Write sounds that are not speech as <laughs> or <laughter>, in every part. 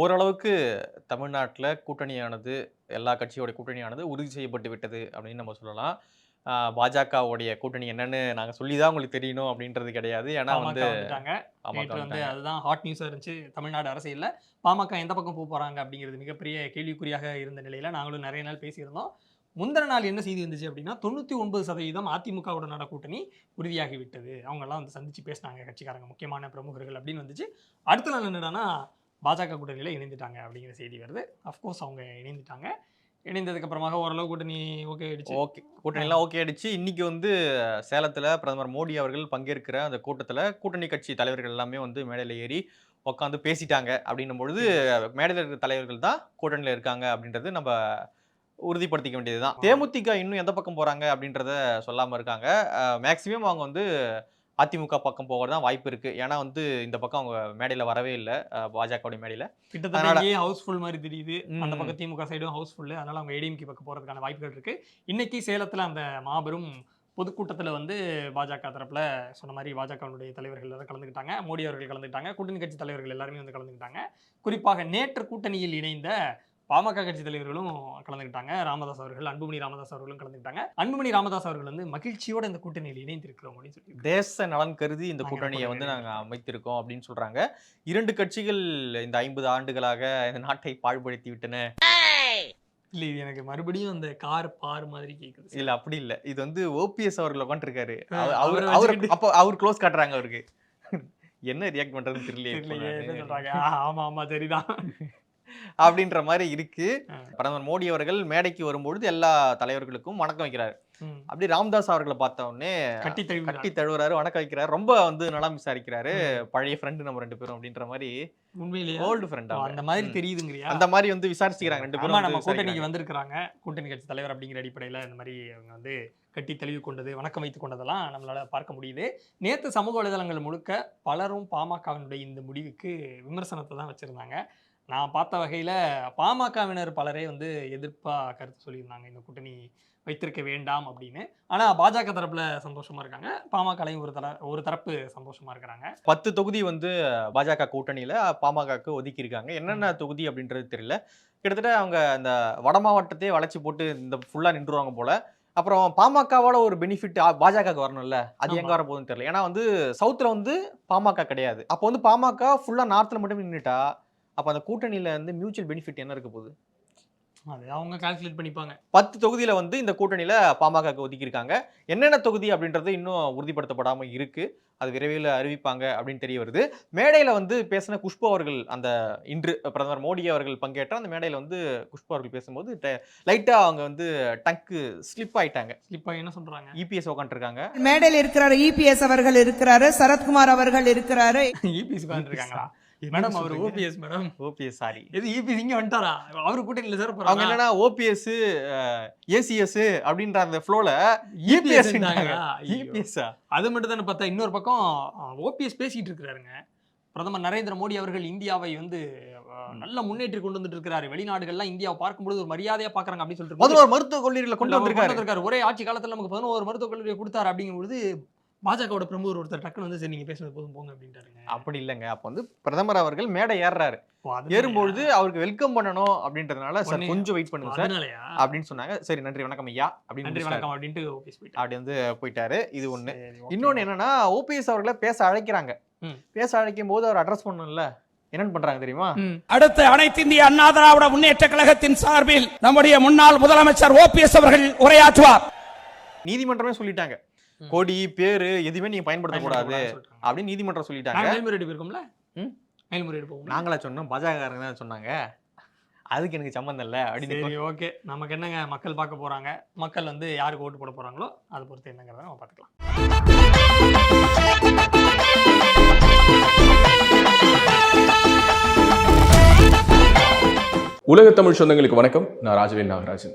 ஓரளவுக்கு தமிழ்நாட்டில் கூட்டணியானது எல்லா கட்சியோட கூட்டணியானது உறுதி செய்யப்பட்டு விட்டது அப்படின்னு நம்ம சொல்லலாம். பாஜகவுடைய கூட்டணி என்னன்னு நாங்க சொல்லி தான் உங்களுக்கு தெரியணும் அப்படின்றது கிடையாது. ஏன்னா வந்து நேற்று வந்து. அதுதான் ஹாட் நியூஸாக இருந்துச்சு. தமிழ்நாடு அரசியல்ல பாமக எந்த பக்கம் போக போறாங்க அப்படிங்கிறது மிகப்பெரிய கேள்விக்குறியாக இருந்த நிலையில நாங்களும் நிறைய நாள் பேசியிருந்தோம். முந்தின நாள் என்ன செய்தி இருந்துச்சு அப்படின்னா தொண்ணூற்றி ஒன்பது சதவீதம் அதிமுகவுடனான கூட்டணி உறுதியாகி விட்டது அவங்கெல்லாம் வந்து சந்திச்சு பேசினாங்க கட்சிக்காரங்க முக்கியமான பிரமுகர்கள் அப்படின்னு வந்துச்சு. அடுத்த நாள் என்னடான்னா பாஜக கூட்டணியில் இணைந்துட்டாங்க அப்படிங்கிற செய்தி வருது. அஃப்கோர்ஸ் அவங்க இணைந்துட்டாங்க. இணைந்ததுக்கு அப்புறமாக ஓரளவு கூட்டணி ஓகே ஆயிடுச்சு. ஓகே கூட்டணிலாம் ஓகே ஆயிடுச்சு. இன்னைக்கு வந்து சேலத்துல பிரதமர் மோடி அவர்கள் பங்கேற்கிற அந்த கூட்டத்துல கூட்டணி கட்சி தலைவர்கள் எல்லாமே வந்து மேடையில ஏறி உட்காந்து பேசிட்டாங்க அப்படின்னும் பொழுது மேடையில் இருக்கிற தலைவர்கள் தான் கூட்டணியில் இருக்காங்க அப்படின்றது நம்ம உறுதிப்படுத்திக்க வேண்டியதுதான். தேமுதிக இன்னும் எந்த பக்கம் போறாங்க அப்படின்றத சொல்லாம இருக்காங்க. மேக்சிமம் அவங்க வந்து அதிமுக பக்கம் போகிறது தான் வாய்ப்பு இருக்கு. ஏன்னா வந்து இந்த பக்கம் அவங்க மேடையில வரவே இல்லை. பாஜகவுடைய மேடையில. கிட்டத்தட்ட ஹவுஸ்ஃபுல் மாதிரி தெரியுது. அந்த. பக்கம் திமுக சைடும் ஹவுஸ்ஃபுல் அதனால அவங்க ஏடிஎம்கே பக்கம் போறதுக்கான வாய்ப்புகள் இருக்கு. இன்னைக்கு சேலத்துல அந்த மாபெரும் பொதுக்கூட்டத்துல வந்து பாஜக தரப்புல சொன்ன மாதிரி பாஜகவுடைய தலைவர்கள் எல்லாரும் கலந்துக்கிட்டாங்க. மோடி அவர்கள் கலந்துக்கிட்டாங்க. கூட்டணி கட்சி தலைவர்கள் எல்லாருமே வந்து கலந்துக்கிட்டாங்க. குறிப்பாக நேற்று கூட்டணியில் இணைந்த பாமக கட்சி தலைவர்களும் கலந்துக்கிட்டாங்க. ராமதாஸ் அவர்கள் அன்புமணி ராமதாஸ் அவர்களும் கலந்துக்கிட்டாங்க. அன்புமணி ராமதாஸ் அவர்கள் வந்து மகிழ்ச்சியோட இந்த கூட்டணியில் இணைந்திருக்கிறோம் அப்படின்னு சொல்லி தேச நலன் கருதி இந்த கூட்டணியை வந்து கூட்டணி நாங்க அமைத்திருக்கோம் அப்படின்னு சொல்றாங்க. இரண்டு கட்சிகள் இந்த ஐம்பது ஆண்டுகளாக இந்த நாட்டை பாழ்படுத்தி விட்டன. இல்ல இது எனக்கு மறுபடியும் அந்த கார் பார் மாதிரி கேக்குது இல்ல அப்படி இல்ல. இது வந்து ஓபிஎஸ் அவர்கள் உட்காந்துருக்காரு அவர் அவரை அப்போ அவர் க்ளோஸ் காட்டுறாங்க அவருக்கு. என்ன ரியாக்ட் பண்றதுன்னு ஆ, ஆமா ஆமா சரிதான். அப்படின்ற மாதிரி இருக்கு. பிரதமர் மோடி அவர்கள் மேடைக்கு வரும்பொழுது எல்லா தலைவர்களுக்கும் வணக்கம் வைக்கிறாரு. அப்படி ராம்தாஸ் அவர்களை பார்த்த உடனே கட்டி கட்டி தழுவுறாரு வணக்கம் வைக்கிறாரு. ரொம்ப வந்து நலம் விசாரிக்கிறாரு பழைய ஃப்ரெண்டு நம்ம ரெண்டு பேரும் அப்படின்ற மாதிரி உண்மையிலேயே ஓல்டு ஃப்ரெண்ட் அந்த மாதிரி தெரியுதுங்கறியா அந்த மாதிரி வந்து விசாரிச்சுக்கிறாங்க ரெண்டு பேரும் நம்ம கூட்டணிக்கு. வந்திருக்கிறாங்க. கூட்டணி கட்சி தலைவர் அப்படிங்கிற அடிப்படையில இந்த மாதிரி அவங்க வந்து கட்டி தழுவி கொண்டது வணக்கம் வைத்துக் கொண்டதெல்லாம் நம்மளால பார்க்க முடியுது. நேத்து சமூக வலைதளங்கள் முழுக்க பலரும் பாமகவினுடைய இந்த முடிவுக்கு விமர்சனத்தை தான் வச்சிருந்தாங்க. நான் பார்த்த வகையில பாமகவினர் பலரே வந்து எதிர்ப்பா கருத்து சொல்லியிருந்தாங்க. இந்த கூட்டணி வைத்திருக்க வேண்டாம் அப்படின்னு. ஆனா பாஜக தரப்புல சந்தோஷமா இருக்காங்க. பாமகலையும் ஒரு தர ஒரு தரப்பு சந்தோஷமா இருக்கிறாங்க. பத்து தொகுதி வந்து பாஜக கூட்டணியில பாமகக்கு ஒதுக்கி இருக்காங்க. என்னென்ன தொகுதி அப்படின்றது தெரியல. கிட்டத்தட்ட அவங்க அந்த வட மாவட்டத்தையே வளைச்சு போட்டு இந்த ஃபுல்லா நின்றுவாங்க போல. அப்புறம் பாமகவோட ஒரு பெனிஃபிட் பாஜகவுக்கு வரணும்ல. அது எங்க ஆமா. வர போகுதுன்னு தெரியல. ஏன்னா வந்து சவுத்துல வந்து பாமக கிடையாது. அப்போ வந்து பாமக ஃபுல்லா நார்த்ல மட்டும் நின்னுட்டா அப்ப அந்த கூட்டணியில வந்து மியூச்சுவல் பெனிஃபிட் என்ன இருக்க போகுது? அது அவங்க கால்குலேட் பண்ணிப்பாங்க. பத்து தொகுதியில வந்து இந்த கூட்டணியில பாமகக்கு ஒதுக்கி இருக்காங்க என்னென்ன தொகுதி அப்படின்றது இன்னும் உறுதிப்படுத்தப்படாம இருக்கு. அது விரைவில் அறிவிப்பாங்க அப்படின்னு தெரிய வருது. மேடையில வந்து பேசின குஷ்பு அவர்கள் அந்த இன்று பிரதமர் மோடி அவர்கள் பங்கேற்ற அந்த மேடையில வந்து குஷ்பு அவர்கள் பேசும்போது லைட்டா அவங்க வந்து டங்கு ஸ்லிப் ஆயிட்டாங்க. ஸ்லிப்பா என்ன சொல்றாங்க? இபிஎஸ் உட்காந்துருக்காங்க மேடையில் இருக்கிறாரு இபிஎஸ் அவர்கள் இருக்கிறாரு. சரத்குமார் அவர்கள் இருக்கிறாரு. <laughs> இபிஎஸ் உட்காந்துருக்காங்களா மேடம் அவர் ஓபிஎஸ் மேடம் ஓபிஎஸ் சாரி எது இபிஎஸ் இங்க வந்துட்டாரா? அவரு கூட்டணியில சேர அவங்க என்னன்னா ஓபிஎஸ் ஏசிஎஸ் அப்படின்ற அந்த ஃப்ளோல இபிஎஸ். இபிஎஸ்ஆ அது மட்டும் தானே பார்த்தா இன்னொரு பக்கம் ஓபிஎஸ் பேசிட்டு இருக்கிறாருங்க. பிரதமர் நரேந்திர மோடி அவர்கள் இந்தியாவை வந்து நல்ல முன்னேற்றி கொண்டு வந்துட்டு இருக்கிறாரு. வெளிநாடுகள்லாம் இந்தியாவை பார்க்கும்போது ஒரு மரியாதையா பாக்குறாங்க அப்படின்னு சொல்லிட்டு முதல்வர் மருத்துவ கல்லூரியில கொண்டு வந்திருக்காரு. ஒரே ஆட்சி காலத்துல நமக்கு பதினோரு மருத்துவக் கல்லூரியை கொடுத்தாரு அப்படிங்கும்போது பாஜகவோட பிரமுகர் ஒருத்தர் டக்குன்னு வந்து சரி நீங்க பேசுறது போதும் போங்க அப்படின்ட்டாருங்க அப்படி இல்லைங்க அப்ப வந்து பிரதமர் அவர்கள் மேடை ஏறுறாரு? ஏறும்பொழுது அவருக்கு வெல்கம் பண்ணணும் அப்படின்றதுனால சார் கொஞ்சம் வெயிட் பண்ணுங்க சார் அப்படின்னு சொன்னாங்க சரி நன்றி வணக்கம் ஐயா அப்படின்னு நன்றி. வணக்கம் அப்படின்ட்டு ஓபிஎஸ் போயிட்டாரு அப்படி வந்து போயிட்டாரு இது ஒண்ணு. இன்னொன்னு என்னன்னா ஓபிஎஸ் அவர்களை பேச அழைக்கிறாங்க. பேச அழைக்கும் போது அவர் அட்ரஸ் பண்ணணும்ல என்னன்னு பண்றாங்க தெரியுமா. அடுத்து அனைத்து இந்திய அண்ணா திராவிட முன்னேற்ற கழகத்தின் சார்பில் நம்முடைய முன்னாள் முதலமைச்சர் ஓபிஎஸ் அவர்கள் உரையாற்றுவார் நீதிமன்றமே சொல்லிட்டாங்க. கொடி பேரு எதுவுமே நீங்க பயன்படுத்தக்கூடாது. அப்படின்னு நீதிமன்றம் சொல்லிட்டாங்க. மேல்முறையீடு போயிருக்கோம்ல? ம்? மேல்முறையீடு போவோம். நாங்களா சொன்னோம். பாஜக தான் சொன்னாங்க. அதுக்கு எனக்கு சம்மந்தம் இல்ல அப்படின்னு சரி ஓகே. நமக்கு என்னங்க மக்கள் பார்க்க போறாங்க? மக்கள் வந்து யாருக்கு ஓட்டு போட போறாங்களோ அதை பொறுத்து என்னங்கிறத நம்ம பார்த்துக்கலாம். உலக தமிழ் சொந்தங்களுக்கு வணக்கம். நான் ராஜவேல் நாகராஜன்.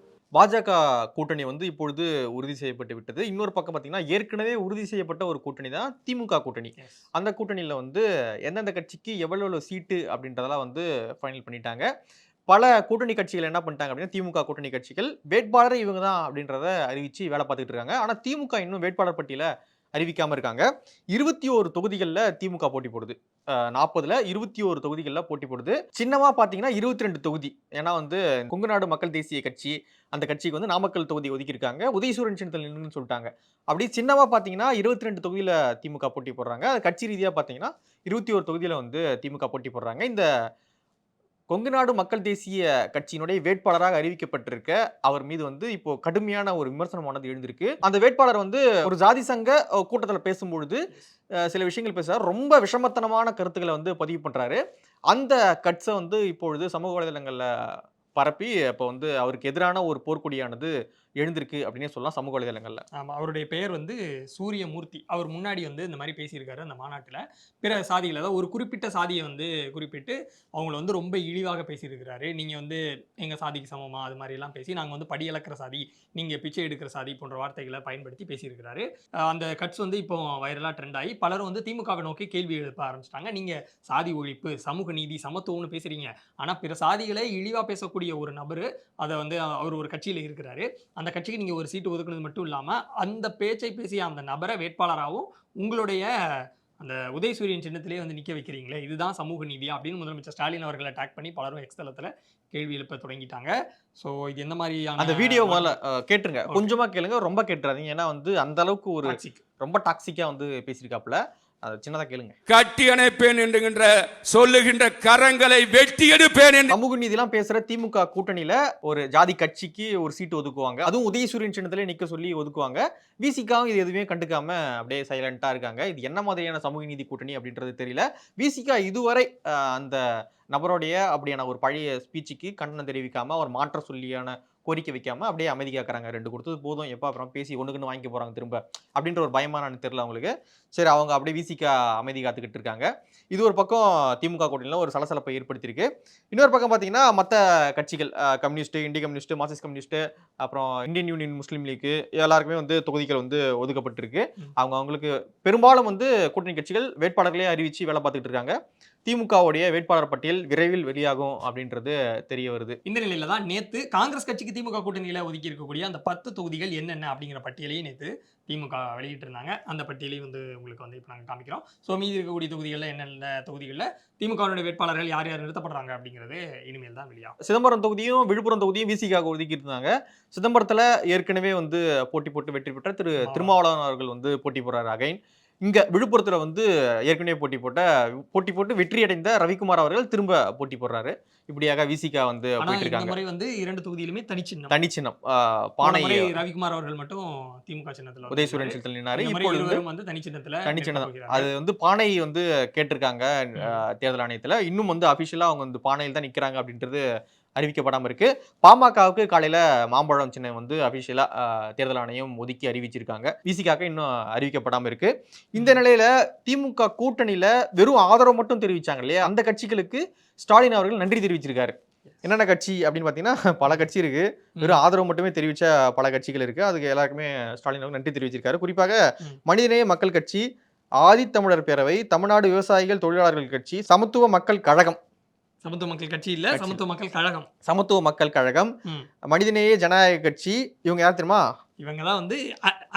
பாஜக கூட்டணி வந்து இப்பொழுது உறுதி செய்யப்பட்டு விட்டது. இன்னொரு பக்கம் பார்த்தீங்கன்னா ஏற்கனவே உறுதி செய்யப்பட்ட ஒரு கூட்டணி தான் திமுக கூட்டணி. அந்த கூட்டணியில் வந்து எந்தெந்த கட்சிக்கு எவ்வளோ எவ்வளோ சீட்டு அப்படின்றதெல்லாம் வந்து ஃபைனல் பண்ணிட்டாங்க. பல கூட்டணி கட்சிகள் என்ன பண்ணிட்டாங்க அப்படின்னா திமுக கூட்டணி கட்சிகள் வேட்பாளரை இவங்க தான் அப்படின்றத அறிவிச்சு வேலை பார்த்துட்டு இருக்காங்க. ஆனால் திமுக இன்னும் வேட்பாளர் பட்டியலை அறிவிக்காமல் இருக்காங்க. இருபத்தி ஒரு தொகுதிகளில் திமுக போட்டி போடுது. நாற்பதுல இருபத்தி ஒரு தொகுதிகளில் போட்டி போடுது. சின்னமா பார்த்தீங்கன்னா இருபத்தி ரெண்டு தொகுதி. ஏன்னா வந்து கொங்குநாடு மக்கள் தேசிய கட்சி அந்த கட்சிக்கு வந்து நாமக்கல் தொகுதி ஒதுக்கியிருக்காங்க. உதயசூரன் சின்னத்தில் நின்றுன்னு சொல்லிட்டாங்க. அப்படி சின்னமா பார்த்தீங்கன்னா இருபத்தி ரெண்டு தொகுதியில் திமுக போட்டி போடுறாங்க. கட்சி ரீதியாக பார்த்தீங்கன்னா இருபத்தி ஒரு தொகுதியில் வந்து திமுக போட்டி போடுறாங்க. இந்த கொங்குநாடு மக்கள் தேசிய கட்சியினுடைய வேட்பாளராக அறிவிக்கப்பட்டிருக்க அவர் மீது வந்து இப்போ கடுமையான ஒரு விமர்சனமானது எழுந்திருக்கு. அந்த வேட்பாளர் வந்து ஒரு ஜாதி சங்க கூட்டத்தில் பேசும்பொழுது சில விஷயங்கள் பேசுறாரு. ரொம்ப விஷமத்தனமான கருத்துக்களை வந்து பதிவு பண்றாரு. அந்த கட்ஸை வந்து இப்பொழுது சமூக வலைதளங்களில் பரப்பி இப்போ வந்து அவருக்கு எதிரான ஒரு போர்க்கொடியானது எழுந்திருக்கு அப்படின்னே சொல்லலாம் சமூக வலைதளங்களில். ஆமாம் அவருடைய பெயர் வந்து சூரியமூர்த்தி. அவர் முன்னாடி வந்து இந்த மாதிரி பேசியிருக்காரு அந்த மாநாட்டில். பிற சாதிகள் அதாவது ஒரு குறிப்பிட்ட சாதியை வந்து குறிப்பிட்டு அவங்கள வந்து ரொம்ப இழிவாக பேசியிருக்கிறாரு. நீங்கள் வந்து எங்கள் சாதிக்கு சமமாக அது மாதிரி எல்லாம் பேசி நாங்கள் வந்து படி இழக்கிற சாதி நீங்கள் பிச்சை எடுக்கிற சாதி போன்ற வார்த்தைகளை பயன்படுத்தி பேசியிருக்கிறாரு. அந்த கட்ஸ் வந்து இப்போ வைரலாக ட்ரெண்ட் ஆகி பலரும் வந்து திமுகவை நோக்கி கேள்வி எழுப்ப ஆரம்பிச்சிட்டாங்க. நீங்கள் சாதி ஒழிப்பு சமூக நீதி சமத்துவம்னு பேசுகிறீங்க ஆனால் பிற சாதிகளை இழிவாக பேசக்கூடிய ஒரு நபர் அதை வந்து அவர் ஒரு கட்சியில் இருக்கிறாரு. அந்த கட்சிக்கு நீங்கள் ஒரு சீட்டு ஒதுக்குனது மட்டும் இல்லாமல் அந்த பேச்சை பேசிய அந்த நபரை வேட்பாளராகவும் உங்களுடைய அந்த உதயசூரியன் சின்னத்திலே வந்து நிற்க வைக்கிறீங்களே இதுதான் சமூக நீதியா அப்படின்னு முதலமைச்சர் ஸ்டாலின் அவர்களை அட்டாக் பண்ணி பலரும் எக்ஸ்தலத்தில் கேள்வி எழுப்ப தொடங்கிட்டாங்க. ஸோ இது எந்த மாதிரியான அந்த வீடியோ முதல்ல கேட்டுருங்க. Okay. கொஞ்சமா கேளுங்க. ரொம்ப கேட்டுறாதீங்க. ஏன்னா வந்து அந்த அளவுக்கு ஒரு. ரொம்ப டாக்ஸிக்கா வந்து பேசியிருக்காப்புல. அதை சின்னதா கேளுங்க. கட்டி அணைப்பேன் என்கின்ற சொல்லுகின்ற கரங்களை வெட்டி எடுப்பேன் சமூக நீதிலாம் பேசுற திமுக கூட்டணியில ஒரு ஜாதி கட்சிக்கு ஒரு சீட்டு ஒதுக்குவாங்க. அதுவும் உதயசூரியன் சின்னத்திலே நிக்க சொல்லி ஒதுக்குவாங்க. விசிகாவும் இது எதுவுமே கண்டுக்காம அப்படியே சைலண்டா இருக்காங்க. இது என்ன மாதிரியான சமூக நீதி கூட்டணி அப்படின்றது தெரியல. விசிகா இதுவரை அந்த நபருடைய அப்படியான ஒரு பழைய ஸ்பீச்சுக்கு கண்டனம் தெரிவிக்காம ஒரு மாற்ற சொல்லியான கோரிக்கை வைக்காம அப்படியே அமைதி காக்குறாங்க. ரெண்டு கொடுத்தது போதும். எப்போ அப்புறம் பேசி ஒண்ணுக்குன்னு வாங்கிக்க போறாங்க திரும்ப? அப்படின்ற ஒரு பயமா நான் தெரியல அவங்களுக்கு. சரி அவங்க அப்படியே விசிகா அமைதி காத்துக்கிட்டு இருக்காங்க. இது ஒரு பக்கம் திமுக கூட்டணியில் ஒரு சலசலப்பை ஏற்படுத்தியிருக்கு. இன்னொரு பக்கம் பார்த்தீங்கன்னா மற்ற கட்சிகள் அஹ், கம்யூனிஸ்ட் இந்திய கம்யூனிஸ்ட் மார்க்சிஸ்ட் கம்யூனிஸ்ட் அப்புறம் இந்தியன் யூனியன் முஸ்லீம் லீக் எல்லாருக்குமே வந்து தொகுதிகள் வந்து ஒதுக்கப்பட்டிருக்கு. அவங்க அவங்களுக்கு பெரும்பாலும் வந்து கூட்டணி கட்சிகள் வேட்பாளர்களே அறிவிச்சு வேலை பார்த்துட்டு இருக்காங்க. திமுகவுடைய வேட்பாளர் பட்டியல் விரைவில் வெளியாகும் அப்படின்றது தெரிய வருது. இந்த நிலையில தான் நேத்து காங்கிரஸ் கட்சிக்கு திமுக கூட்டணியில ஒதுக்கி இருக்கக்கூடிய அந்த பத்து தொகுதிகள் என்னென்ன அப்படிங்கிற பட்டியலையும் நேத்து திமுக வெளியிட்டிருந்தாங்க. அந்த பட்டியலையும் வந்து உங்களுக்கு வந்து இப்போ நாங்கள் காமிக்கிறோம். ஸோ மீதி இருக்கக்கூடிய தொகுதிகளில் என்னென்ன தொகுதிகளில் திமுகவுடைய வேட்பாளர்கள் யார் யார் நிறுத்தப்படுறாங்க அப்படிங்கிறது இனிமேல் தான் வெளியாகும். சிதம்பரம் தொகுதியும் விழுப்புரம் தொகுதியும் விசிகாக ஒதுக்கி இருந்தாங்க சிதம்பரத்துல ஏற்கனவே வந்து போட்டி போட்டு வெற்றி பெற்ற திரு திருமாவளவன் அவர்கள் வந்து போட்டி போடுறாரு அகைன். இங்க விழுப்புரத்துல வந்து ஏற்கனவே போட்டி போட்ட போட்டி போட்டு வெற்றி அடைந்த ரவிக்குமார் அவர்கள் திரும்ப போட்டி போடுறாரு. இப்படியாக விசிகா வந்து போயிட்டு இருக்காங்க முறை வந்து இரண்டு தொகுதியிலுமே தனிச்சின்னம் தனிச்சின்னம் போன ரவிக்குமார் அவர்கள் மட்டும் திமுக சின்னத்துல உதயசூரன். சின்னத்தில் நின்னாரு. இந்த முறை இப்போ வந்து தனிச்சின்னத்துல தனிச்சின்னம். அது வந்து பானை வந்து கேட்டிருக்காங்க தேர்தல் ஆணையத்துல. இன்னும் வந்து அபிஷியலா அவங்க வந்து பானையில் தான் நிக்கிறாங்க அப்படின்றது அறிவிக்கப்படாம இருக்கு. பாமகவுக்கு காலையில மாம்பழம் சின்னம் வந்து அபிஷியலா தேர்தல் ஆணையம் ஒதுக்கி அறிவிச்சிருக்காங்க. விசிகாக்கு இன்னும் அறிவிக்கப்படாம இருக்கு. இந்த நிலையில திமுக கூட்டணியில வெறும் ஆதரவு மட்டும் தெரிவிச்சாங்க இல்லையா? அந்த கட்சிகளுக்கு ஸ்டாலின் அவர்கள் நன்றி தெரிவிச்சிருக்காரு. என்னென்ன கட்சி அப்படின்னு பார்த்தீங்கன்னா பல கட்சி இருக்கு. வெறும் ஆதரவு மட்டுமே தெரிவிச்ச பல கட்சிகள் இருக்கு. அதுக்கு எல்லாருக்குமே ஸ்டாலின் அவர்கள் நன்றி தெரிவிச்சிருக்காரு. குறிப்பாக. மனிதநேய மக்கள் கட்சி ஆதித்தமிழர் பேரவை தமிழ்நாடு விவசாயிகள் தொழிலாளர்கள் கட்சி சமத்துவ மக்கள் கழகம் சமத்துவ மக்கள் கட்சி இல்ல. சமத்துவ மக்கள் கழகம். சமத்துவ மக்கள் கழகம். மனிதநேய ஜனநாயக கட்சி இவங்க யார் தெரியுமா? இவங்க தான் வந்து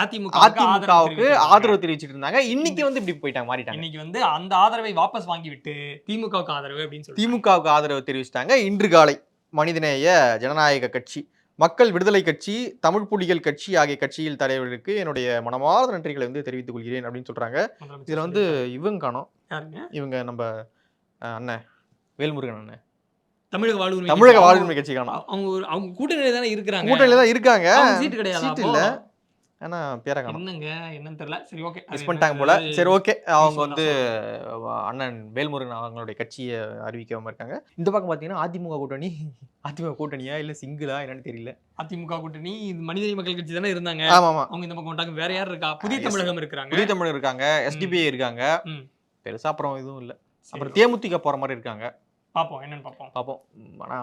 அதிமுக அதிமுகவுக்கு ஆதரவு தெரிவிச்சிட்டு இருந்தாங்க. இன்னைக்கு வந்து இப்படி போயிட்டாங்க மாறிட்டாங்க. இன்னைக்கு வந்து அந்த ஆதரவை வாபஸ் வாங்கிவிட்டு திமுகவுக்கு ஆதரவு அப்படின்னு சொல்லி திமுகவுக்கு ஆதரவு தெரிவிச்சிட்டாங்க. இன்று காலை மனிதநேய ஜனநாயக கட்சி மக்கள் விடுதலை கட்சி தமிழ் புலிகள் கட்சி ஆகிய கட்சியில் தலைவர்களுக்கு என்னுடைய மனமார்ந்த நன்றிகளை வந்து தெரிவித்துக் கொள்கிறேன் அப்படின்னு சொல்றாங்க. இதுல வந்து. இவங்க காணோம். இவங்க நம்ம அண்ணன். வேல்முருகன் அண்ணன். தமிழக வாழ்வுரிமை தமிழக கட்சி. வாழ்வுரிமை கட்சி காணோம் அவங்க- அவங்க ஒரு அவங்க கூட்டணியில தானே இருக்கிறாங்க. கூட்டணியில தான் இருக்காங்க. அவங்க சீட்டு கிடையாது சீட்டு இல்ல. ஆனா பேரை காணோம் என்னங்க என்னன்னு தெரியல. சரி ஓகே மிஸ் பண்ணிட்டாங்க போல. சரி ஓகே அவங்க வந்து அண்ணன் வேல்முருகன் அவங்களுடைய கட்சியை அறிவிக்காம இருக்காங்க. இந்த பக்கம் பாத்தீங்கன்னா அதிமுக கூட்டணி. அதிமுக கூட்டணியா இல்ல சிங்கிளா என்னன்னு தெரியல. அதிமுக கூட்டணி இது மனிதநேய மக்கள் கட்சி தானே இருந்தாங்க. ஆமா ஆமா அவங்க இந்த பக்கம் வந்துட்டாங்க வேற யார் இருக்கா? புதிய. தமிழகம் இருக்கிறாங்க. புதிய தமிழர் இருக்காங்க. எஸ்டிபிஐ இருக்காங்க. பெருசா அப்புறம் எதுவும் இல்ல. அப்புறம் தேமுதிக போற மாதிரி இருக்காங்க. பார்ப்போம் என்னன்னு பார்ப்போம் பார்ப்போம் ஆனா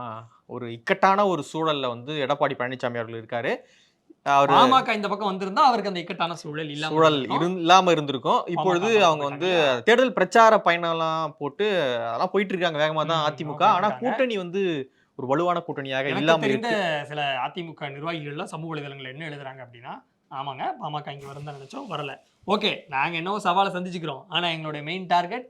ஒரு இக்கட்டான ஒரு சூழல்ல வந்து எடப்பாடி பழனிசாமி அவர்கள் இருக்காரு. அவர் பாமக இந்த பக்கம் வந்திருந்தா அவருக்கு அந்த இக்கட்டான சூழல் இல்லாம சூழல். இருந்து- இல்லாம இருந்திருக்கும். இப்பொழுது அவங்க வந்து. தேர்தல் பிரச்சார பயணம்லாம் போட்டு அதெல்லாம் போயிட்டு இருக்காங்க வேகமா தான் அதிமுக. ஆனா. கூட்டணி வந்து ஒரு வலுவான கூட்டணியாக இல்லாம இருக்கு. சில அதிமுக நிர்வாகிகள்லாம் சமூக வலைதளங்கள்ல என்ன எழுதுறாங்க அப்படின்னா ஆமாங்க பாமக இங்க வரதான் நினைச்சோம் வரல. ஓகே நாங்க என்னவோ சவாலை சந்திச்சுக்கிறோம். ஆனா எங்களுடைய மெயின் டார்கெட்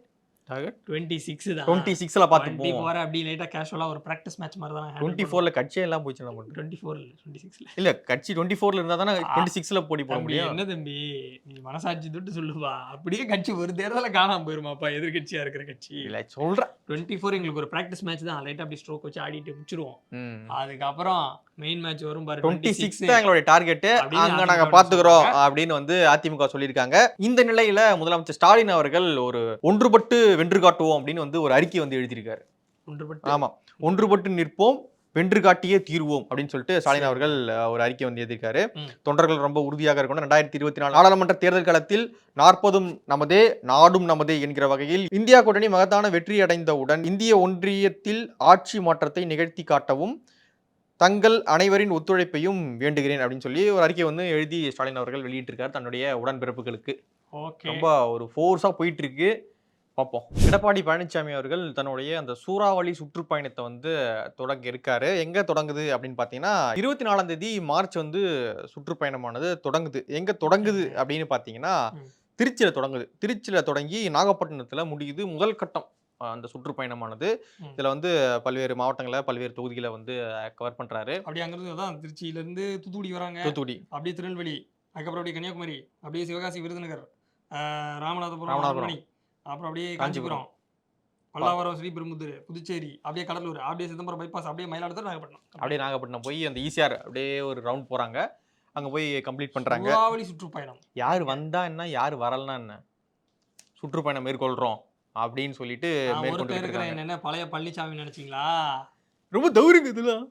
டுவெண்ட்டி சிக்ஸ் தான். டுவெண்ட்டி சிக்ஸ்ல பார்த்து டுவெண்ட்டி ஃபோர் அப்படி லைட்டா கேஷுவலா ஒரு ப்ராக்டிஸ் மேட்ச் மாதிரி தான் டுவெண்ட்டி ஃபோர்ல கட்சியே எல்லாம் போச்சு நம்ம டுவெண்ட்டி ஃபோர் டுவெண்ட்டி சிக்ஸ்ல இல்ல கட்சி டுவெண்ட்டி ஃபோர்ல இருந்தா தானே டுவெண்ட்டி சிக்ஸ்ல போடி போட முடியும். என்ன தம்பி? நீ மனசாட்சி தொட்டு சொல்லுவா அப்படியே கட்சி ஒரு தேர்தல காணாம போயிருமாப்பா எதிர்கட்சியா இருக்கிற கட்சி. இல்ல சொல்றேன். டுவெண்ட்டி ஃபோர் எங்களுக்கு ஒரு ப்ராக்டிஸ் மேட்ச் தான். லைட்டா அப்படி ஸ்ட்ரோக் வச்சு ஆடிட்டு முடிச்சிருவோம். ம். அதுக்கப்புறம் மெயின் மேட்ச் வரும் பாரு டுவெண்ட்டி 26 சிக்ஸ் தான் எங்களுடைய டார்கெட் அங்க நாங்க பாத்துக்கிறோம். அப்படின்னு வந்து அதிமுக சொல்லியிருக்காங்க. இந்த நிலையில முதலமைச்சர் ஸ்டாலின் அவர்கள் ஒரு ஒன்றுபட்டு வென்று காட்டுவோம் அப்படின்னு வந்து ஒரு அறிக்கை வந்து எழுதியிருக்காரு. ஒன்றுபட்டு? ஆமா. ஒன்றுபட்டு நிற்போம் வென்று காட்டியே தீர்வோம் அப்படின்னு சொல்லிட்டு ஸ்டாலின் அவர்கள் ஒரு அறிக்கை வந்து எழுதியிருக்காரு. தொண்டர்கள் ரொம்ப உறுதியாக இருக்கணும். ரெண்டாயிரத்தி இருபத்தி நாலு நாடாளுமன்ற தேர்தல் களத்தில் நாற்பதும் நமதே நாடும் நமதே என்கிற வகையில் இந்தியா கூட்டணி மகத்தான வெற்றி அடைந்தவுடன் இந்திய ஒன்றியத்தில் ஆட்சி மாற்றத்தை நிகழ்த்தி காட்டவும் தங்கள் அனைவரின் ஒத்துழைப்பையும் வேண்டுகிறேன் அப்படின்னு சொல்லி ஒரு அறிக்கை வந்து எழுதி ஸ்டாலின் அவர்கள் வெளியிட்டிருக்காரு தன்னுடைய உடன்பிறப்புகளுக்கு. ஓகே. ரொம்ப ஒரு ஃபோர்ஸா போயிட்டு இருக்கு பார்ப்போம் எடப்பாடி பழனிசாமி அவர்கள் தன்னுடைய அந்த சூறாவளி சுற்றுப்பயணத்தை வந்து தொடங்க இருக்காரு. எங்க தொடங்குது அப்படின்னு பார்த்தீங்கன்னா இருபத்தி நாலாம் தேதி மார்ச் வந்து சுற்றுப்பயணமானது தொடங்குது. எங்க தொடங்குது அப்படின்னு பார்த்தீங்கன்னா. திருச்சியில தொடங்குது. திருச்சியில தொடங்கி நாகப்பட்டினத்துல முடியுது முதல் கட்டம். அந்த சுற்றுப்பயணமானது. இதுல வந்து பல்வேறு மாவட்டங்களை பல்வேறு தொகுதிகளை வந்து கவர் பண்றாரு. அப்படியே அங்கிருந்து தான் திருச்சியில இருந்து தூத்துக்குடி வராங்க. தூத்துக்குடி. அப்படியே திருநெல்வேலி அதுக்கப்புறம் அப்படியே கன்னியாகுமரி அப்படியே சிவகாசி விருதுநகர் ராமநாதபுரம் ராமநாதபுரம். அப்புறம் அப்படியே காஞ்சிபுரம். பல்லாவரம் ஸ்ரீபெரும்புதூர் புதுச்சேரி அப்படியே கடலூர் அப்படியே சிதம்பரம் பைபாஸ் அப்படியே மயிலாடுதுறை நாகப்பட்டினம். அப்படியே நாகப்பட்டினம் போய் அந்த ஈசிஆர் அப்படியே ஒரு ரவுண்ட் போறாங்க. அங்க போய் கம்ப்ளீட் பண்றாங்க. சுற்றுப்பயணம். யார் வந்தா என்ன யார் வரலனா என்ன? சுற்றுப்பயணம் மேற்கொள்றோம். அப்படின்னு சொல்லிட்டு நான் மேற்கொண்டு ஒருத்தர் இருக்கிறேன் இருக்காங்க என்ன பழைய பழனிசாமி நினைச்சீங்களா? ரொம்ப தவறுங்க இதெல்லாம்.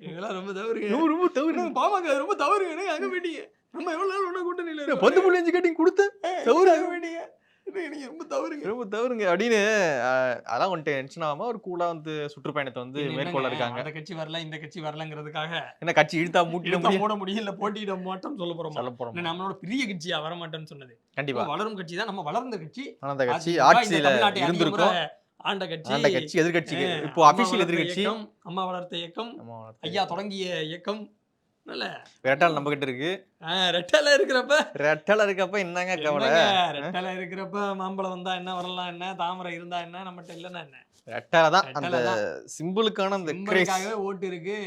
இதெல்லாம் ரொம்ப தவறுங்க. ரொம்ப தவறு ரொம்ப பாமக ரொம்ப தவறுங்க அங்க வேண்டிய நம்ம எவ்வளவு நாள் ஒண்ணா கூட்டணியில இருக்கோம். பத்து புள்ளி அஞ்சு கட்டிங் கொடுத்த தவறு. அங்க வேண்டிய ரொம்ப தவறுங்க. ரொம்ப தவறுங்க. அப்படின்னு அதெல்லாம் வந்துட்டு டென்ஷன் ஆகாம ஒரு கூலா வந்து சுற்றுப்பயணத்தை வந்து மேற்கொள்ள இருக்காங்க. அந்த கட்சி வரல இந்த கட்சி வரலங்கிறதுக்காக. என்ன கட்சி இழுத்தா மூட்டிட மூட முடியும் இல்ல போட்டியிட மாட்டோம் சொல்ல போறோம்? சொல்ல போறோம்? நம்மளோட பெரிய கட்சியா வர மாட்டேன்னு சொன்னது. கண்டிப்பா. வளரும் கட்சி தான் நம்ம வளர்ந்த கட்சி. அந்த கட்சி ஆட்சியில இருந்திருக்கும். ஆண்ட கட்சி. ஆண்ட கட்சி எதிர்கட்சி இப்போ அம்மா அபிஷியல் வளர்த்த எதிர்கட்சி. இயக்கம், அம்மா வளர்த்த இயக்கம் ஐயா தொடங்கிய இயக்கம். ரெட்டால் நம்ம கிட்ட இருக்கு. ஆஹ், ரெட்டலை இருக்கிறப்ப. ரெட்டால இருக்கப்ப என்னங்க கவலை? ரெட்டலை இருக்கிறப்ப மாம்பழம் வந்தா என்ன வரலாம் என்ன தாமரை இருந்தா என்ன நம்மகிட்ட இல்லைன்னா என்ன? ரெட்டால தான் அந்த. சிம்பிளுக்கான அந்த ஓட்டு இருக்கு.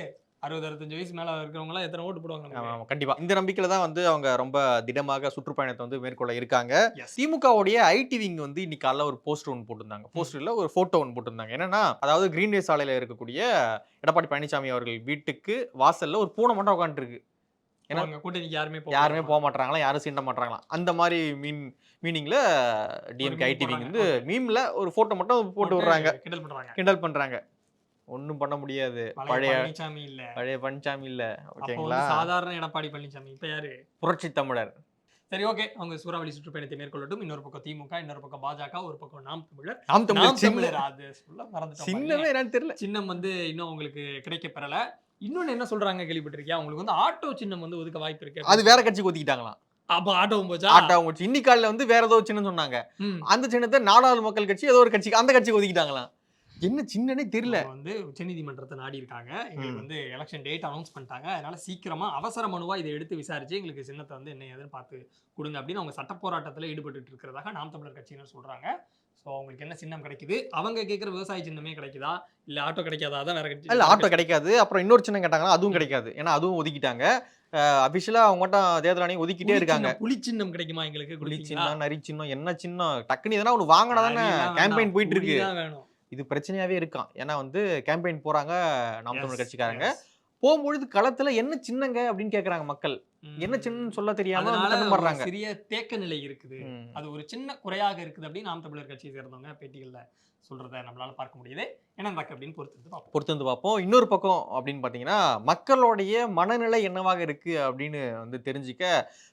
அறுபது அறுபத்தஞ்சு வயசு மேல இருக்கிறவங்க எல்லாம் எத்தனை ஓட்டு போடுவாங்க கண்டிப்பா. இந்த நம்பிக்கையில தான் வந்து அவங்க ரொம்ப திடமாக சுற்றுப்பயணத்தை வந்து மேற்கொள்ள இருக்காங்க. திமுகவுடைய ஐடி விங் வந்து இன்னைக்கு காலைல ஒரு போஸ்டர் ஒன்று போட்டிருந்தாங்க. போஸ்டர்ல ஒரு போட்டோ ஒன்று போட்டிருந்தாங்க. என்னன்னா அதாவது கிரீன்வே சாலையில இருக்கக்கூடிய எடப்பாடி பழனிசாமி அவர்கள் வீட்டுக்கு வாசல்ல ஒரு பூனை மட்டும் உட்காந்துட்டு இருக்கு ஏன்னா- கூட்டணிக்கு யாருமே யாருமே. போக மாட்டாங்களா யாரும் சீண்ட மாட்டாங்களா அந்த மாதிரி மீன் மீனிங்ல டிஎம்கே ஐடி விங். வந்து மீம்ல ஒரு போட்டோ மட்டும் போட்டு விடுறாங்க. கிண்டல் பண்றாங்க. கிண்டல் பண்றாங்க. ஒண்ணும் பண்ண முடியாது. பழைய பழனிசாமி இல்ல. பழைய பழனிசாமி இல்ல. ஓகேங்களா? சாதாரண எடப்பாடி பழனிசாமி இப்ப யாரு? புரட்சி தமிழர். சரி ஓகே. அவங்க சூறாவளி சுற்றுப்பயணத்தை மேற்கொள்ளட்டும். இன்னொரு பக்கம் திமுக இன்னொரு பக்கம் பாஜக ஒரு பக்கம் நாம் தமிழர். நாம் தமிழர் தமிழர். அது சின்னமே. என்னன்னு தெரியல. சின்னம் வந்து இன்னும் உங்களுக்கு கிடைக்க பெறல. இன்னொன்னு என்ன சொல்றாங்க கேள்விப்பட்டிருக்கியா? உங்களுக்கு வந்து ஆட்டோ சின்னம் வந்து ஒதுக்க வாய்ப்பு இருக்கு அது வேற கட்சிக்கு ஒதுக்கிட்டாங்களாம். அப்ப ஆட்டோவும் போச்சா ஆட்டா அவங்க இன்னி காலில் வந்து வேற ஏதோ சின்னம் சொன்னாங்க. அந்த சின்னத்தை நாடாளு மக்கள் கட்சி ஏதோ ஒரு கட்சிக்கு அந்த கட்சிக்கு ஒதுக்கிட்டாங்களாம். என்ன சின்னனே தெரியல. வந்து உச்சநீதிமன்றத்தை நாடி இருக்காங்க எங்களுக்கு. வந்து எலெக்ஷன் டேட் அனௌன்ஸ் பண்ணிட்டாங்க. அதனால சீக்கிரமா அவசர மனுவா இதை எடுத்து விசாரிச்சு எங்களுக்கு சின்னத்தை வந்து என்ன ஏதுன்னு பார்த்து கொடுங்க அப்படின்னு அவங்க சட்ட போராட்டத்தில் ஈடுபட்டு இருக்கிறதாக நாம் தமிழர் கட்சியினர் சொல்றாங்க. ஸோ அவங்களுக்கு என்ன சின்னம் கிடைக்குது? அவங்க கேட்குற விவசாய சின்னமே கிடைக்குதா? இல்ல ஆட்டோ கிடைக்காதா? அதான் வேற இல்ல ஆட்டோ கிடைக்காது. அப்புறம் இன்னொரு சின்னம் கேட்டாங்கன்னா அதுவும் கிடைக்காது. ஏன்னா அதுவும் ஒதுக்கிட்டாங்க. அபிஷியலா அவங்க மட்டும் தேர்தல் ஆணையம் ஒதுக்கிட்டே இருக்காங்க. புலி சின்னம் கிடைக்குமா எங்களுக்கு? புலி? சின்னம் நரி சின்னம் என்ன சின்னம்? டக்குனு எதனா ஒன்று வாங்கினா தானே கேம்பெயின். போயிட்டு இருக்கு. தான் வேணும். இது பிரச்சனையாவே இருக்கான் ஏன்னா வந்து கேம்பெயின் போறாங்க நாம் தமிழர் கட்சிக்காரங்க. போகும்பொழுது களத்துல என்ன சின்னங்க அப்படின்னு கேக்குறாங்க மக்கள். என்ன சின்னன்னு சொல்ல தெரியாம தடுமாறுறாங்க. சிறிய தேக்க நிலை இருக்குது. அது ஒரு சின்ன குறையாக இருக்குது அப்படின்னு நாம் தமிழர் கட்சியை சேர்ந்தவங்க பேட்டிகள்ல சொல்றத நம்மளால பார்க்க முடியுது. என்ன நடக்கு அப்படின்னு பொறுத்து பார்ப்போம். பொறுத்து வந்து பார்ப்போம். இன்னொரு பக்கம் அப்படின்னு பார்த்தீங்கன்னா மக்களுடைய மனநிலை என்னவாக இருக்கு அப்படின்னு வந்து தெரிஞ்சுக்க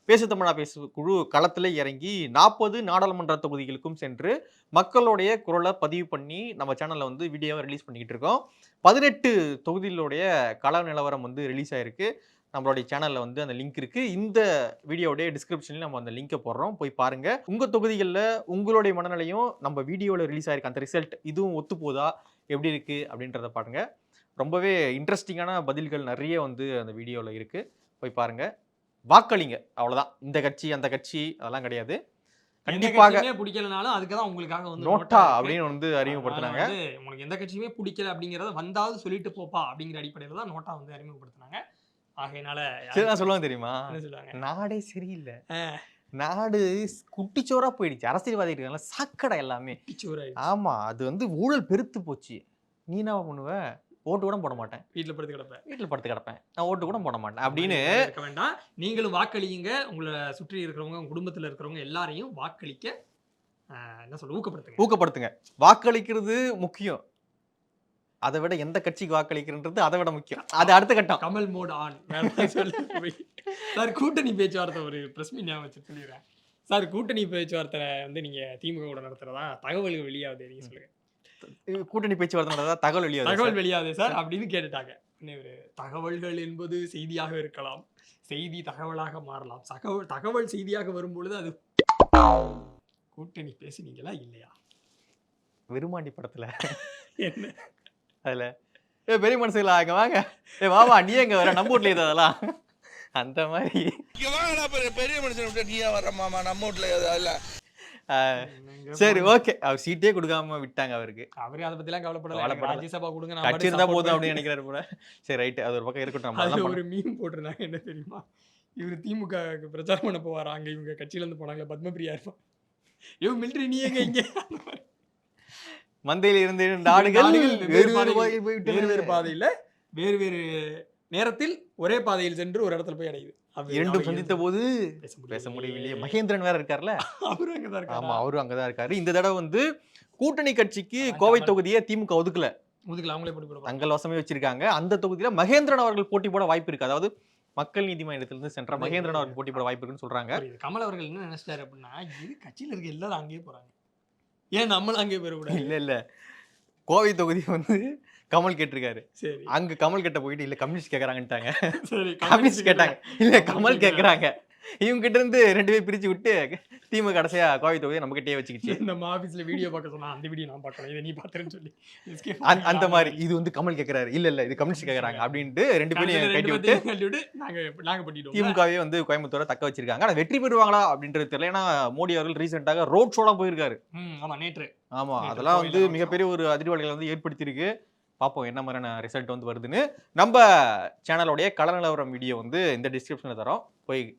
பேசு தமிழா பேசு குழு களத்தில் இறங்கி நாற்பது நாடாளுமன்ற தொகுதிகளுக்கும் சென்று மக்களுடைய குரலை பதிவு பண்ணி நம்ம சேனலில் வந்து வீடியோவை ரிலீஸ் பண்ணிக்கிட்டு இருக்கோம். பதினெட்டு தொகுதிகளுடைய கள நிலவரம் வந்து ரிலீஸ் ஆயிருக்கு. நம்மளுடைய சேனலில் வந்து அந்த லிங்க் இருக்கு. இந்த வீடியோடைய டிஸ்கிரிப்ஷன்ல நம்ம அந்த லிங்கை போடுறோம். போய் பாருங்க. உங்க தொகுதிகளில் உங்களுடைய மனநிலையும் நம்ம வீடியோவில் ரிலீஸ் ஆயிருக்க அந்த ரிசல்ட் இதுவும் ஒத்து போதா எப்படி இருக்கு? அப்படின்றத பாருங்க. ரொம்பவே இன்ட்ரெஸ்டிங்கான பதில்கள் நிறைய வந்து அந்த வீடியோவில் இருக்கு. போய் பாருங்க. வாக்களிங்க. அவ்வளவுதான். இந்த கட்சி அந்த கட்சி அதெல்லாம் கிடையாது. கண்டிப்பாக பிடிக்கலனாலும் அதுக்கு தான் உங்களுக்காக வந்து நோட்டா. அப்படின்னு வந்து அறிமுகப்படுத்துனாங்க. உனக்கு எந்த கட்சியுமே பிடிக்கல அப்படிங்கறத வந்தாவது சொல்லிட்டு போப்பா அப்படிங்கிற அடிப்படையில தான் நோட்டா வந்து அறிமுகப்படுத்தினாங்க. ஆகையினால சரி நான் சொல்லுவாங்க தெரியுமா? என்ன சொல்லுவாங்க? நாடே சரியில்லை. நாடு குட்டிச்சோரா போயிடுச்சு. அரசியல்வாதிகள் சாக்கடை எல்லாமே. ஆமா அது வந்து ஊழல் பெருத்து போச்சு. நீ என்ன பண்ணுவ? ஓட்டு கூட போட மாட்டேன். வீட்டுல படுத்து கிடப்பேன். வீட்டில் படுத்து கிடப்பேன். நான் ஓட்டு கூட போட மாட்டேன். அப்படின்னு இருக்க வேண்டாம். நீங்களும் வாக்களியுங்க. உங்களை சுற்றி இருக்கிறவங்க உங்க குடும்பத்துல இருக்கிறவங்க எல்லாரையும் வாக்களிக்க என்ன சொல்ல ஊக்கப்படுத்துங்க. ஊக்கப்படுத்துங்க. வாக்களிக்கிறது முக்கியம். அதை விட எந்த கட்சிக்கு வாக்களிக்கிறன்றது அதை விட முக்கியம். அது அடுத்த கட்டம். Kamal mode on. சொல்லி சார் கூட்டணி பேச்சுவார்த்தை ஒரு பிரஸ் மீட் ஞாபகம் வச்சு சொல்லிடுறேன். சார் கூட்டணி பேச்சுவார்த்தை வந்து நீங்க திமுக கூட நடத்துறதா? தகவல்கள் வெளியாகுது நீங்க சொல்லுங்க. கூட்டணி பேச்சுவார்த்தை நடந்ததா? தகவல் வெளியாகுது தகவல் வெளியாகுது சார் அப்படின்னு கேட்டுட்டாங்க. இவரு, தகவல்கள் என்பது செய்தியாக இருக்கலாம். செய்தி தகவலாக மாறலாம். தகவல் தகவல் செய்தியாக வரும்பொழுது அது கூட்டணி பேசுனீங்களா இல்லையா? விருமாண்டி படத்துல. என்ன? அதுல ஏ பெரிய மனுஷங்களா? அங்க வாங்க. ஏ வாவா நீ எங்க வர? நம்ம இது அதெல்லாம். அந்த மாதிரி. இங்க பெரிய மனுஷன் விட்டு நீயா வர்ற மாமா? நம்ம வீட்ல அதெல்லாம். சரி. ஓகே. அவர் சீட்டே கொடுக்காம விட்டாங்க அவருக்கு. அவரே அதை பத்திலாம் கவலைப்படல. ராஜ்யசபா கொடுங்க நான் கட்சி இருந்தா போதும் அப்படின்னு. நினைக்கிறாரு போல. சரி ரைட் அது ஒரு பக்கம் இருக்கட்டும். அதுல ஒரு மீம் போட்டிருந்தாங்க. என்ன தெரியுமா? இவர் திமுக பிரச்சாரம் பண்ண போவாரா? அங்க இவங்க கட்சியில இருந்து போனாங்களே பத்மபிரியா இருப்பான் இவன் மிலிட்டரி நீ எங்க இங்க? மந்தையில் இருந்து நாடுகள் வேறு பாதையில் போய்விட்டன. வேறு வேறு பாதையில வேறு வேறு நேரத்தில் ஒரே பாதையில் சென்று ஒரு இடத்துல போய் அடையுது. இரண்டும் சந்தித்த போது பேச முடியவில்லையே. மகேந்திரன் வேற இருக்கார்ல? <laughs> அவரும் அங்கதான் ஆமா இருக்காரா அவரும் அங்கதான் இருக்காரு. இந்த தடவை வந்து கூட்டணி கட்சிக்கு கோவை. தொகுதியை திமுக ஒதுக்கல. முதுகுல அவங்களே போட்டு போடுவாங்க தங்கள் வசமே வச்சிருக்காங்க. அந்த தொகுதியில மகேந்திரன் அவர்கள் போட்டி போட வாய்ப்பு இருக்கு. அதாவது மக்கள் நீதி மையத்திலிருந்து சென்ற மகேந்திரன் அவர்கள் போட்டி போட வாய்ப்பு இருக்குன்னு சொல்றாங்க. கமல் அவர்கள் என்ன நினைச்சிட்டாரு அப்படின்னா இது கட்சியில இருக்க எல்லாரும் அங்கேயே போறாங்க. ஏன் நம்மளும் அங்கேயே போயிடக்கூடாது இல்ல இல்ல. கோவை தொகுதி வந்து கமல் கேட்டிருக்காரு. சரி. அங்க கமல் கிட்ட போயிட்டு இல்ல கம்யூனிஸ்ட் கேக்குறாங்கன்ட்டாங்க. சரி கம்யூனிஸ்ட் கேட்டாங்க. இல்ல கமல் கமல் கேக்குறாங்க. இவங்க கிட்ட இருந்து ரெண்டு பேர் பிரிச்சு விட்டு திமுக கடைசியா கோவை தொகுதியை நம்ம கிட்டே வச்சுக்கிச்சு. நம்ம ஆபீஸ்ல வீடியோ பார்க்க சொன்னா அந்த வீடியோ நான் பார்க்கல. இதை நீ பாத்துறேன்னு சொல்லி. அந்த- மாதிரி. இது வந்து கமல் கேக்குறாரு. இல்ல இல்ல இது கம்யூனிஸ்ட் கேக்குறாங்க அப்படின்ட்டு ரெண்டு பேரும் கட்டி விட்டு நாங்க நாங்க பண்ணிட்டோம் திமுகவே வந்து கோயம்புத்தூரை தக்க வச்சிருக்காங்க. ஆனா வெற்றி பெறுவாங்களா அப்படின்றது தெரியல. ஏன்னா மோடி அவர்கள் ரீசெண்டாக ரோட் ஷோலாம் போயிருக்காரு. ஆமா நேற்று. ஆமா அதெல்லாம் வந்து மிகப்பெரிய ஒரு அதிர்வலைகளை வந்து ஏற்படுத்தியிருக்கு. பார்ப்போம் என்ன மாதிரியான ரிசல்ட் வந்து வருதுன்னு. நம்ம சேனலோடைய கள நிலவரம் வீடியோ வந்து இந்த டிஸ்கிரிப்ஷனில் தரோம். போய்